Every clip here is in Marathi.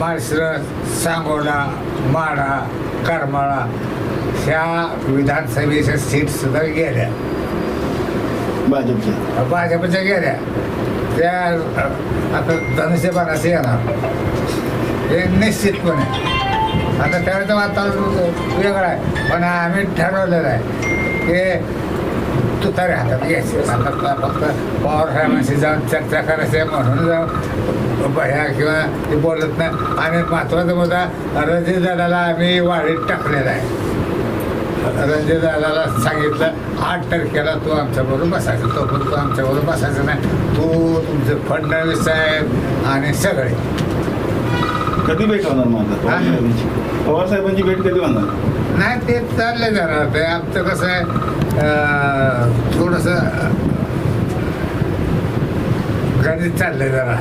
माळशिरस सांगोला माढा करमाळा ह्या विधानसभेच्या सीटसुद्धा गेल्या. भाजपचे भाजपच्या गेल्या. त्या आता धनुष्यबाणाचे येणार. हे निश्चितपणे. आता त्यावेळेचं वातावरण वेगळं आहे. पण आम्ही ठरवलेलं आहे की तुतारे हातात घ्यायचे. फक्त पवार जाऊन चर्चा करायची म्हणून जाऊन भया किंवा ते बोलत नाही. आणि महत्त्वाचा मुद्दा रणजित दादाला आम्ही वाढीत टाकलेला आहे. रणजित दादाला सांगितलं आठ तारखेला तू आमच्याबरोबर बसायचं. तो पण तू आमच्याबरोबर बसायचं नाही. तू तुमचे फडणवीस साहेब आणि सगळे. कधी भेट होणार? साहेबांची पवार साहेबांची भेट कधी होणार? नाही ते चालले जाणार ते आमचं कसं आहे अं, थोडंसं तरी चाललं आहे जरा.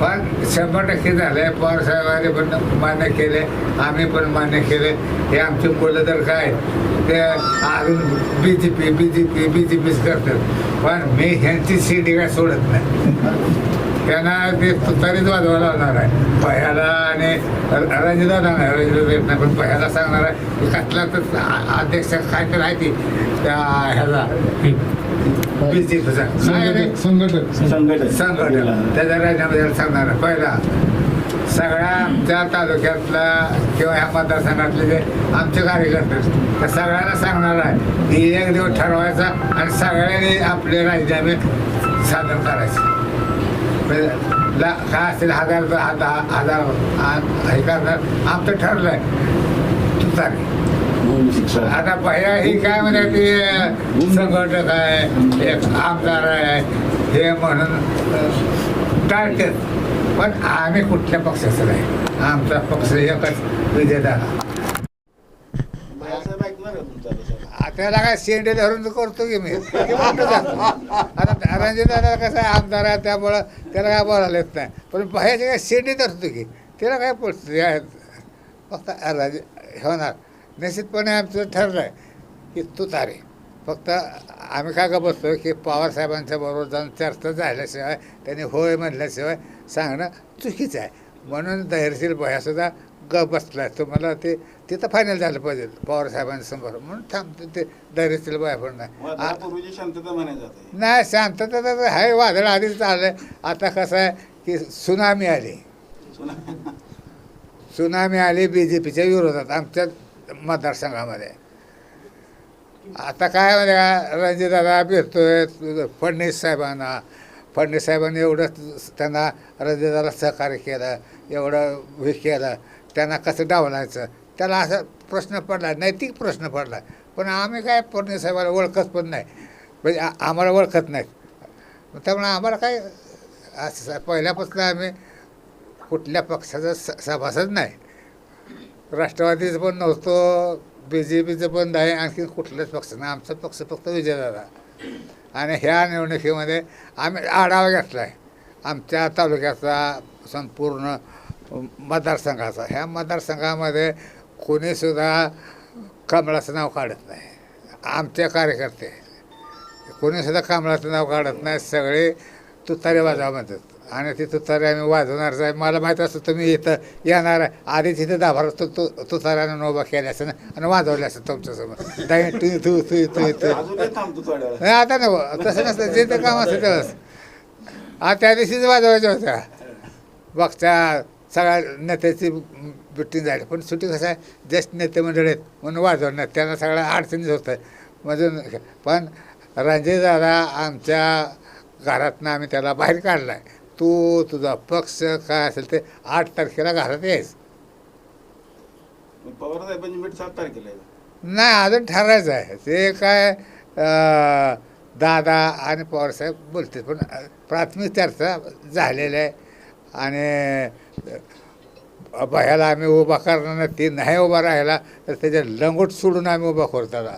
पण शंभर टक्के झाले पवार साहेबांनी पण मान्य केले. आम्ही पण मान्य केले. हे आमचे मुलं तर काय ते अजून B J P B J P B J peach करतात. पण मी ह्यांची सीडी काय सोडत नाही. त्यांना ते तुतारीच वाजवायला लावणार आहे. पहिला आणि रंजिता नाही. रंजिता देत नाही पण पहिला सांगणार आहे की कसला तर अध्यक्ष काय तर आहे ती. त्या ह्याला. जे पीचा संघटक संघटन संघटन त्याच्या राज्यामध्ये सांगणार. पहिला सगळ्या आमच्या तालुक्यातला किंवा ह्या मतदारसंघातले जे आमचे कार्यकर्ते त्या सगळ्यांना सांगणार आहे. की एक दिवस ठरवायचा आणि सगळ्यांनी आपले राजीनामे सादर करायचे. ला काय असेल हजार हजार हजार हे करणार. आमचं ठरलं आहे तुतारी शिक्षण आता भैया ही काय ती संघटक आहे एक आमदार आहे हे म्हणून अ, टाळतात. पण आम्ही कुठल्या पक्षाचं नाही. आमचा पक्ष एकच सगळं? त्याला काय शेंडे धरून करतो की मी. आता रणजितदादा कसं आहे आमदार आहे त्यामुळं त्याला काय बोलायला येत नाही. पण बाहेरचे काय शेंडे धरतो की? त्याला काय पडतं. फक्त राज होणार. निश्चितपणे आमचं ठरलं आहे की तू तारे फक्त आम्ही काय का बसतो की पवार साहेबांच्या बरोबर जाऊन चर्चा झाल्याशिवाय त्यांनी होय म्हणल्याशिवाय सांगणं चुकीचं आहे. म्हणून धैर्यशील भयासुद्धा ग बसला तुम्हाला ते तिथं फायनल झालं पाहिजे पवार साहेबांसमोर म्हणून थांबतो ते धैर्यशील भया पण नाही शांतता म्हणायचं हे. नाही शांतता तर आहे वादळ आधीच आलं आता कसं आहे की सुनामी आली. सुना- सुनामी आली बी जे पीच्या विरोधात. आमच्या मतदारसंघामध्ये. आता काय म्हणजे का रणजितदादा भेटतोय फडणवीस साहेबांना फडणवीस साहेबांनी एवढं त्यांना रणजितदादा सहकार्य केलं एवढं हे केलं त्यांना कसं डावलायचं? त्याला असा प्रश्न पडला नैतिक प्रश्न पडला. पण आम्ही काय फडणवीस साहेबाला ओळखत पण नाही. म्हणजे आम्हाला ओळखत नाहीत त्यामुळे आम्हाला काय असं पहिल्यापासून आम्ही कुठल्या पक्षाचा स सभासद नाही. राष्ट्रवादीचं पण नव्हतं बी जे पीचं पण नाही आणखी कुठल्याच पक्ष नाही. आमचा पक्ष फक्त विजय झाला आणि ह्या निवडणुकीमध्ये आम्ही आढावा घेतला आहे आमच्या तालुक्याचा संपूर्ण मतदारसंघाचा. ह्या मतदारसंघामध्ये कोणीसुद्धा कमळाचं नाव काढत नाही. आमचे कार्यकर्ते. कोणीसुद्धा कमळाचं नाव काढत नाही. सगळे तुतारे बाजा म्हणतात. आणि ती तुतारे आम्ही वाजवणारच आहे मला माहीत असतं तुम्ही इथं येणार आधी तिथे दाभार तु तु तुताऱ्यानं नोबा केल्या असं आणि वाजवल्या असं तुमच्यासमोर. दाई तू तू तू तू तू नाही आता नको. तसं नसतं. जे ते काम असतं तेव्हाच आ त्या दिवशीच वाजवायच्या होत्या. बघच्या सगळ्या नेत्याची मिटिंग झाली. पण सुट्टी कसं आहे ज्येष्ठ नेते मंडळी आहेत म्हणून वाजवणार. त्यांना सगळ्या अडचणीच होत. मधून पण रणजित दादा आमच्या घरातनं आम्ही त्याला बाहेर काढला आहे तू तुझा पक्ष काय असेल ते आठ तारखेला घरात यायच सात तारखेला आहे. नाही अजून ठरायचं आहे. ते काय अं, दादा आणि पवारसाहेब बोलते पण अं, प्राथमिक चर्चा झालेली आहे. आणि भयाला आम्ही उभा करणार नाही ती नाही उभा राहिला तर त्याच्या लंगोट सोडून आम्ही उभा करतो त्याला